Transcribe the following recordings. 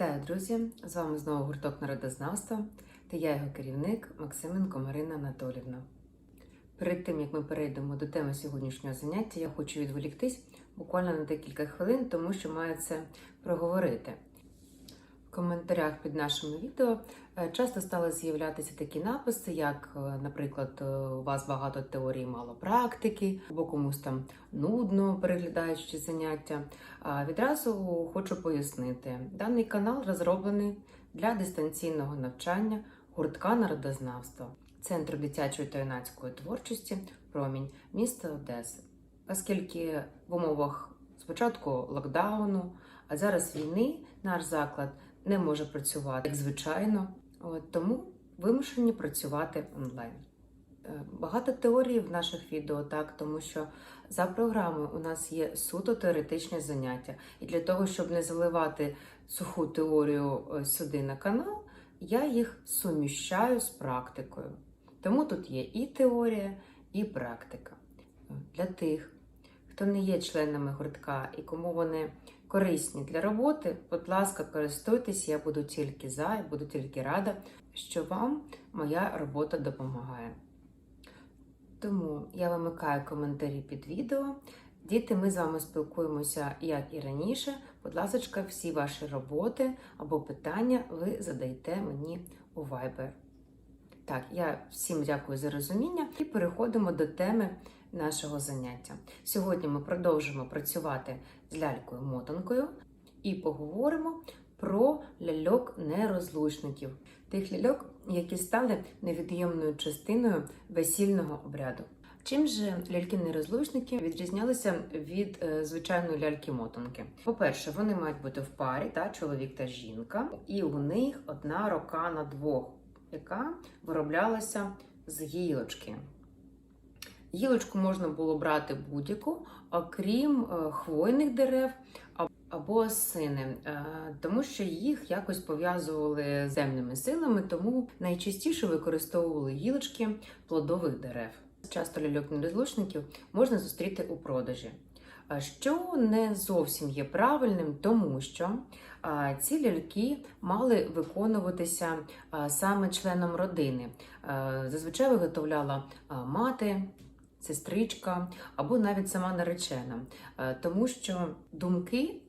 Вітаю, друзі! З вами знову гурток народознавства та я його керівник Максименко Марина Анатолівна. Перед тим як ми перейдемо до теми сьогоднішнього заняття, я хочу відволіктись буквально на декілька хвилин, тому що маю це проговорити. В коментарях під нашими відео е, часто стали з'являтися такі написи, як, е, наприклад, е, у вас багато теорій, мало практики, або комусь там нудно переглядаючи заняття. Відразу хочу пояснити, даний канал розроблений для дистанційного навчання гуртка народознавства Центру дитячої та юнацької творчості Промінь міста Одеси. Оскільки в умовах спочатку локдауну, а зараз війни наш заклад не може працювати як звичайно, От, тому вимушені працювати онлайн. Е, Багато теорій в наших відео, так, тому що за програмою у нас є суто теоретичні заняття. І для того, щоб не заливати суху теорію е, сюди на канал, я їх суміщаю з практикою. Тому тут є і теорія, і практика. Для тих, хто не є членами гуртка і кому вони корисні для роботи, будь ласка, користуйтесь, я буду тільки за, і буду тільки рада, що вам моя робота допомагає. Тому я вимикаю коментарі під відео. Діти, ми з вами спілкуємося як і раніше. Будь ласка, всі ваші роботи або питання ви задаєте мені у Viber. Так, я всім дякую за розуміння і переходимо до теми нашого заняття. Сьогодні ми продовжимо працювати з лялькою-мотанкою і поговоримо про ляльок-нерозлучників, тих ляльок, які стали невід'ємною частиною весільного обряду. Чим же ляльки-нерозлучники відрізнялися від е, звичайної ляльки-мотанки? По-перше, вони мають бути в парі, та, чоловік та жінка, і у них одна рука на двох, яка вироблялася з гілочки. Гілочку можна було брати будь-яку, окрім е, хвойних дерев або осини, е, тому що їх якось пов'язували з земними силами, тому найчастіше використовували гілочки плодових дерев. Часто ляльок нерозлучників можна зустріти у продажі. Що не зовсім є правильним, тому що ці ляльки мали виконуватися саме членом родини. Зазвичай виготовляла мати, сестричка або навіть сама наречена, тому що думки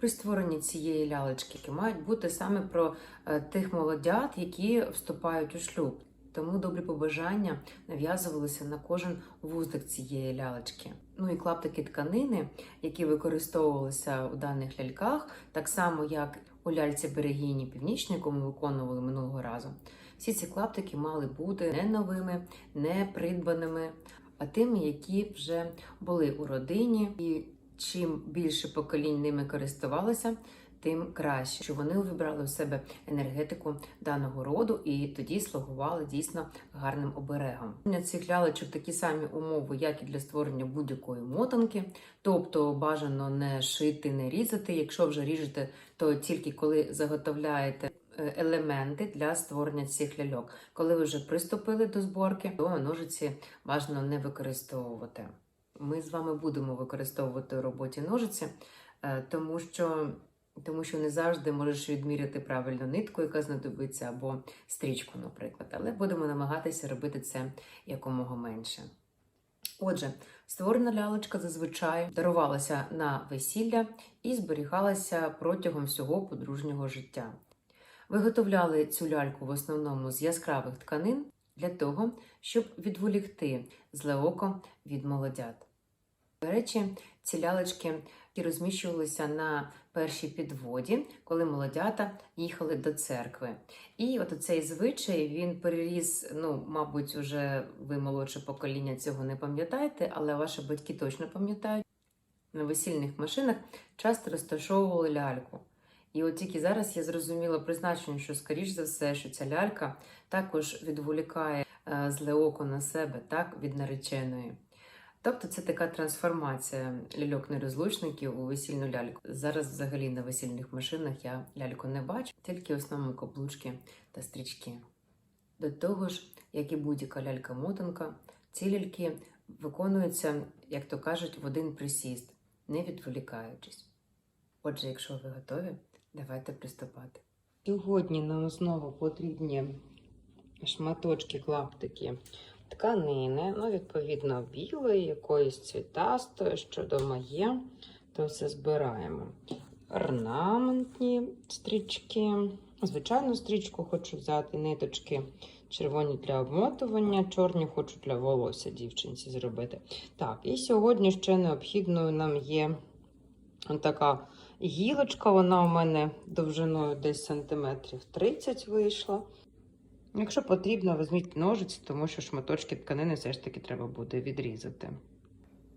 при створенні цієї лялечки мають бути саме про е, тих молодят, які вступають у шлюб. Тому добрі побажання нав'язувалися на кожен вуздик цієї лялечки. Ну і клаптики тканини, які використовувалися у даних ляльках, так само як у ляльці берегині північної, яку ми виконували минулого разу. Всі ці клаптики мали бути не новими, не придбаними, а тими, які вже були у родині. І чим більше поколінь ними користувалося, тим краще, що вони увібрали в себе енергетику даного роду і тоді слугували дійсно гарним оберегом. Для цих лялечок такі самі умови, як і для створення будь-якої мотанки, тобто бажано не шити, не різати. Якщо вже ріжете, то тільки коли заготовляєте. Е, Елементи для створення цих ляльок. Коли ви вже приступили до зборки, то ножиці бажано не використовувати. Ми з вами будемо використовувати у роботі ножиці, е, тому що тому що не завжди можеш відміряти правильно нитку, яка знадобиться, або стрічку, наприклад. Але будемо намагатися робити це якомога менше. Отже, створена лялечка зазвичай дарувалася на весілля і зберігалася протягом всього подружнього життя. Виготовляли цю ляльку в основному з яскравих тканин для того, щоб відволікти зле око від молодят. До речі, ці лялечки розміщувалися на першій підводі, коли молодята їхали до церкви. І от цей звичай він переріс, ну, мабуть, уже ви молодше покоління цього не пам'ятаєте, але ваші батьки точно пам'ятають. На весільних машинах часто розташовували ляльку. І от тільки зараз я зрозуміла призначення, що, скоріш за все, що ця лялька також відволікає е, зле око на себе, так, від нареченої. Тобто це така трансформація ляльок-нерозлучників у весільну ляльку. Зараз взагалі на весільних машинах я ляльку не бачу, тільки в основному каблучки та стрічки. До того ж, як і будь-яка лялька-мотанка, ці ляльки виконуються, як то кажуть, в один присіст, не відволікаючись. Отже, якщо ви готові, Давайте приступати. Сьогодні нам знову потрібні шматочки, клаптики тканини, ну, відповідно, білої, якоїсь цвітастої, що вдома є, то все збираємо. Орнаментні стрічки. Звичайну стрічку хочу взяти, ниточки червоні для обмотування, чорні хочу для волосся дівчинці зробити. Так, і сьогодні ще необхідною нам є така гілочка. Вона у мене довжиною десь сантиметрів 30 вийшла. Якщо потрібно, візьміть ножиці, тому що шматочки тканини все ж таки треба буде відрізати.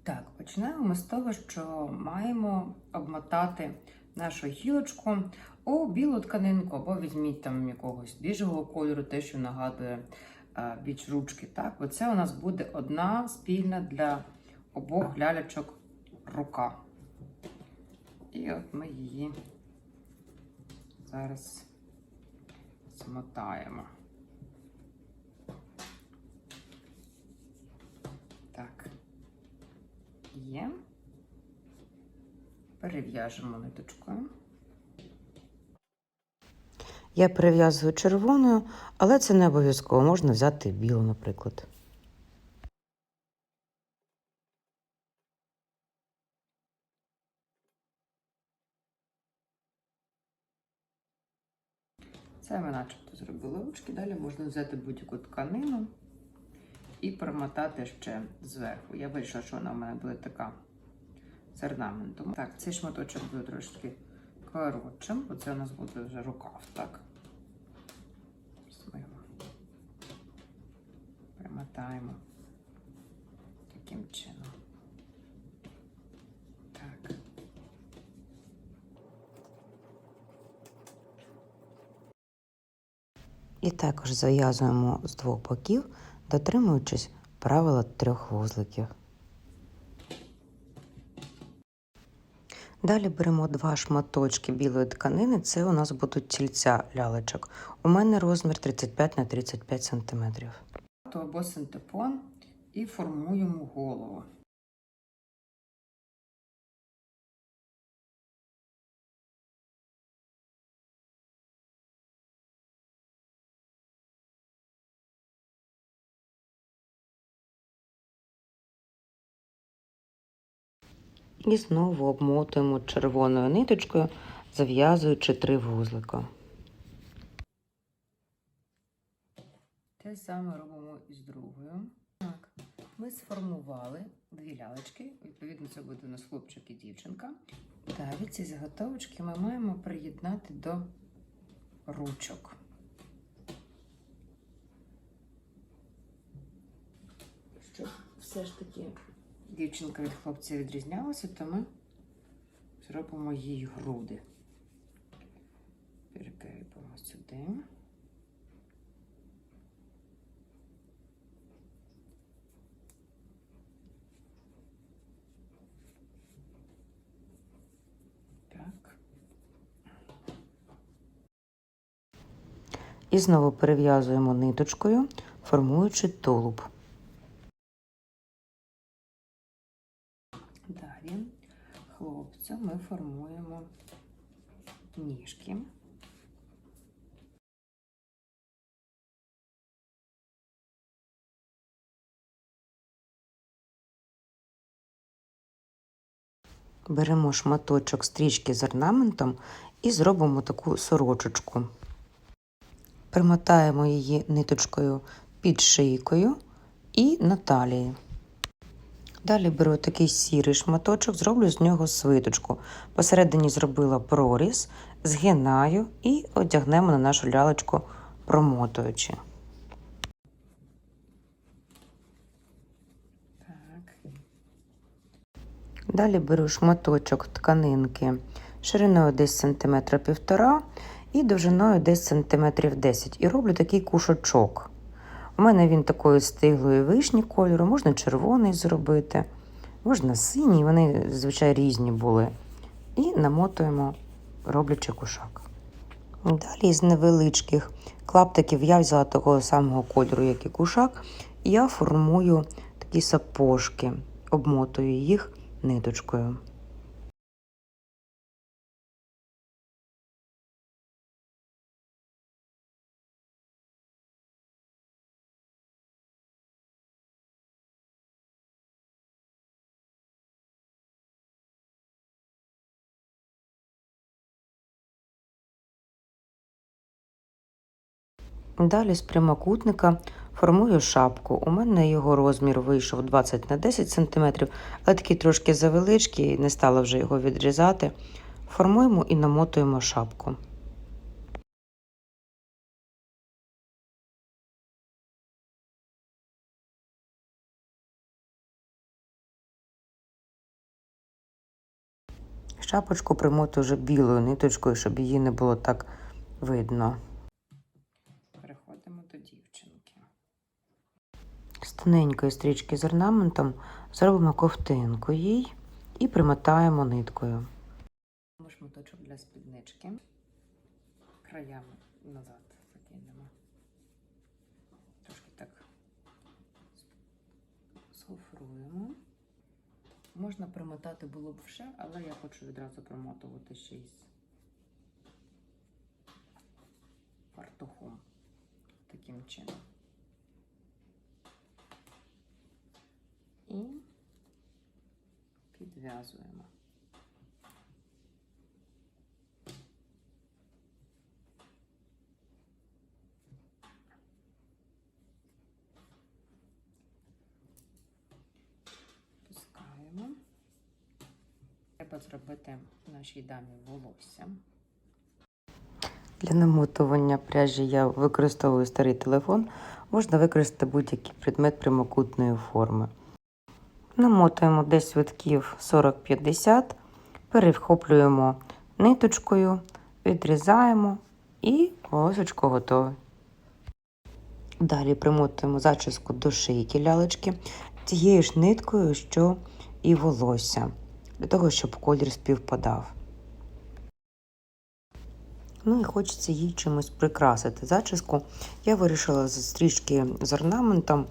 Так, починаємо ми з того, що маємо обмотати нашу гілочку у білу тканинку, або візьміть там якогось біжевого кольору, те, що нагадує біч ручки. Так, оце у нас буде одна спільна для обох лялячок рука. І от ми її зараз змотаємо. Так. Є. Перев'яжемо ниточкою. Я перев'язую червоною, але це не обов'язково, можна взяти білу, наприклад. Це ми начебто зробили ручки. Далі можна взяти будь-яку тканину і промотати ще зверху. Я вирішила, що вона в мене буде така з орнаментом. Так, цей шматочок буде трошки коротшим, бо це у нас буде вже рукав, так? Примотаємо таким чином. Так. І також зав'язуємо з двох боків, дотримуючись правила трьох вузликів. Далі беремо два шматочки білої тканини, це у нас будуть тільця лялечок. У мене розмір 35 на 35 см. Або синтепон і формуємо голову. І знову обмотуємо червоною ниточкою, зав'язуючи три вузлика. Те саме робимо і з другою. Так, ми сформували дві лялечки. Відповідно, це буде у нас хлопчик і дівчинка. Далі ці заготовочки ми маємо приєднати до ручок. Щоб все ж таки дівчинка від хлопця відрізнялася, то ми зробимо їй груди. Перекріпимо сюди. І знову перев'язуємо ниточкою, формуючи тулуб. Далі хлопцю ми формуємо ніжки. Беремо шматочок стрічки з орнаментом і зробимо таку сорочечку. Примотаємо її ниточкою під шийкою і на талії. Далі беру такий сірий шматочок, зроблю з нього свиточку. Посередині зробила проріз, згинаю і одягнемо на нашу лялечку, промотуючи. Так. Далі беру шматочок тканинки шириною десь сантиметра півтора і довжиною десь сантиметрів 10 і роблю такий кушачок. У мене він такої стиглої вишні кольору, можна червоний зробити, можна синій, вони звичайно різні були. І намотуємо, роблячи кушак. Далі з невеличких клаптиків я взяла такого самого кольору, як і кушак, і я формую такі сапожки, обмотую їх ниточкою. Далі з прямокутника формую шапку. У мене його розмір вийшов 20 на 10 см, але такий трошки завеличкий, не стала вже його відрізати. Формуємо і намотуємо шапку. Шапочку примотую вже білою ниточкою, щоб її не було так видно. Переходимо до дівчинки. З тоненької стрічки з орнаментом зробимо ковтинку їй і примотаємо ниткою. Шматочок для спіднички. Краями назад закинемо. Трошки так сгофруємо. Можна примотати було б ще, але я хочу відразу примотувати ще із фартухом. Таким чином. І підв'язуємо. Пускаємо. Треба зробити нашій дамі волосся. Для намотування пряжі я використовую старий телефон. Можна використати будь-який предмет прямокутної форми. Намотуємо десь витків 40-50, перевхоплюємо ниточкою, відрізаємо і волосечко готове. Далі примотуємо зачіску до шийки лялечки тією ж ниткою, що і волосся, для того, щоб колір співпадав. Ну і хочеться їй чимось прикрасити зачіску. Я вирішила з стрічки з орнаментом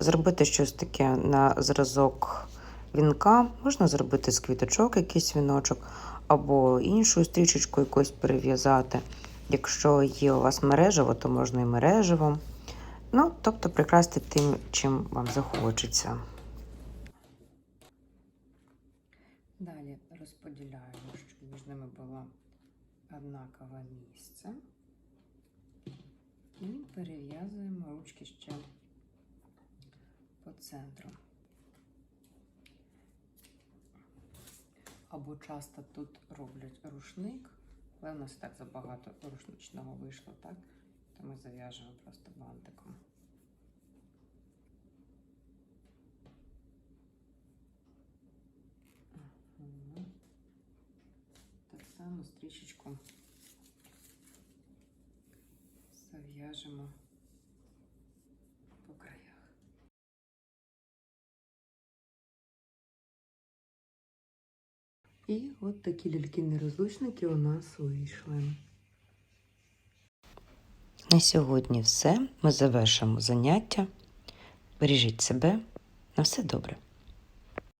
зробити щось таке на зразок вінка. Можна зробити з квіточок якийсь віночок, або іншу стрічечку якусь перев'язати. Якщо є у вас мережево, то можна і мережево. Ну, тобто прикрасти тим, чим вам захочеться. Далі розподіляємо, щоб між ними було однакове місце. І перев'язуємо ручки ще центру. Або часто тут роблять рушник, але в нас так забагато рушничного вийшло, так? То ми зав'яжемо просто бантиком. Так само стрічечку зав'яжемо І от такі ляльки-нерозлучники у нас вийшли. На сьогодні все. Ми завершимо заняття. Бережіть себе. На все добре.